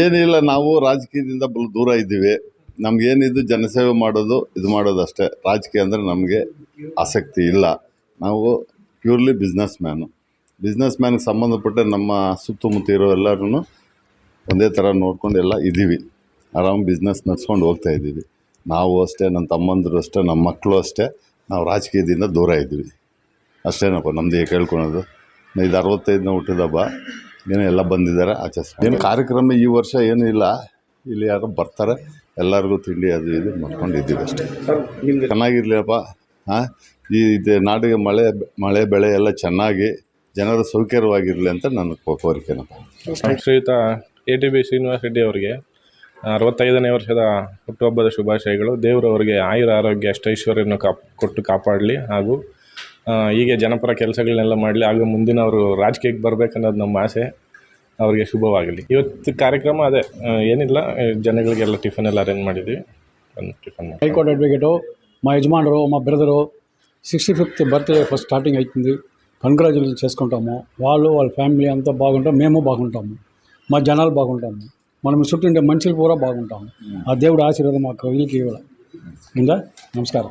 ಏನಿಲ್ಲ, ನಾವು ರಾಜಕೀಯದಿಂದ ಬಲು ದೂರ ಇದ್ದೀವಿ. ನಮಗೇನಿದು ಜನಸೇವೆ ಮಾಡೋದು, ಇದು ಮಾಡೋದು ಅಷ್ಟೇ ರಾಜಕೀಯ ಅಂದರೆ ನಮಗೆ ಆಸಕ್ತಿ ಇಲ್ಲ. ನಾವು ಪ್ಯೂರ್ಲಿ ಬಿಸ್ನೆಸ್ ಮ್ಯಾನು ಬಿಸ್ನೆಸ್ ಮ್ಯಾನ್ಗೆ ಸಂಬಂಧಪಟ್ಟ ನಮ್ಮ ಸುತ್ತಮುತ್ತ ಇರೋ ಎಲ್ಲರೂ ಒಂದೇ ಥರ ನೋಡ್ಕೊಂಡು ಎಲ್ಲ ಇದ್ದೀವಿ. ಆರಾಮ್ ಬಿಸ್ನೆಸ್ ನಡ್ಸ್ಕೊಂಡು ಹೋಗ್ತಾ ಇದ್ದೀವಿ. ನಾವು ಅಷ್ಟೇ ನನ್ನ ತಮ್ಮಂದರು ಅಷ್ಟೇ ನಮ್ಮ ಮಕ್ಕಳು ಅಷ್ಟೇ, ನಾವು ರಾಜಕೀಯದಿಂದ ದೂರ ಇದ್ದೀವಿ. ಅಷ್ಟೇನಪ್ಪ ನಮ್ಮದು ಕೇಳ್ಕೊಳೋದು. ಇದು ಅರವತ್ತೈದನೇ ಹುಟ್ಟಿದ ಹಬ್ಬ. ಏನೋ ಎಲ್ಲ ಬಂದಿದ್ದಾರೆ, ಆಚರಿಸ್ತಾರೆ. ಏನು ಕಾರ್ಯಕ್ರಮ ಈ ವರ್ಷ ಏನೂ ಇಲ್ಲ. ಇಲ್ಲಿ ಯಾರೋ ಬರ್ತಾರೆ. ಎಲ್ಲರಿಗೂ ತಿಂಡಿ ಅದು ಇದು ಮಾಡ್ಕೊಂಡಿದ್ದೀವಿ ಅಷ್ಟೇ. ಚೆನ್ನಾಗಿರ್ಲಿಯಪ್ಪ. ಹಾಂ ಈ ಇದು ನಾಡಿಗೆ ಮಳೆ ಮಳೆ ಬೆಳೆ ಎಲ್ಲ ಚೆನ್ನಾಗಿ ಜನರು ಸೌಕರ್ಯವಾಗಿರಲಿ ಅಂತ ನನ್ನ ಕೋರಿಕೆನಪ್ಪ. ಶ್ರೀಯುತ A T B Srinivasa Reddy ಅವರಿಗೆ ಅರವತ್ತೈದನೇ ವರ್ಷದ ಹುಟ್ಟುಹಬ್ಬದ ಶುಭಾಶಯಗಳು. ದೇವರು ಅವರಿಗೆ ಆಯುರ ಆರೋಗ್ಯ, ಅಷ್ಟೈಶ್ವರ್ಯವನ್ನು ಕಾಪ್ ಕೊಟ್ಟು ಕಾಪಾಡಲಿ ಹಾಗೂ ಹೀಗೆ ಜನಪರ ಕೆಲಸಗಳನ್ನೆಲ್ಲ ಮಾಡಲಿ ಹಾಗೂ ಮುಂದಿನ ಅವರು ರಾಜಕೀಯಕ್ಕೆ ಬರಬೇಕನ್ನೋದು ನಮ್ಮ ಆಸೆ ಅವರಿಗೆ ಶುಭವಾಗಲಿ ಇವತ್ತು ಕಾರ್ಯಕ್ರಮ ಅದೇ ಆ, ಏನಿಲ್ಲ ಆ, ಜನಗಳಿಗೆಲ್ಲ ಟಿಫನ್ ಎಲ್ಲ ಅರೇಂಜ್ ಮಾಡಿದ್ವಿ ಒಂದು ಟಿಫನ್ ಮಾಡಿ హైకోర్టు అడ్వకేటు మా యజమానురు మా brother sixty fifth birthday first starting అవుతుంది కంగ్రాచులేషన్ చేసుకుంటాము వాళ్ళు వాళ్ళ ఫ్యామిలీ అంతా బాగుంటాం మేము బాగుంటాము మా జనాలు బాగుంటాము మనం చుట్టూ ఉండే మనుషులు కూడా బాగుంటాము ఆ దేవుడు ఆశీర్వాదం మాకు వీళ్ళకి ఇవ్వాలి ఉందా నమస్కారం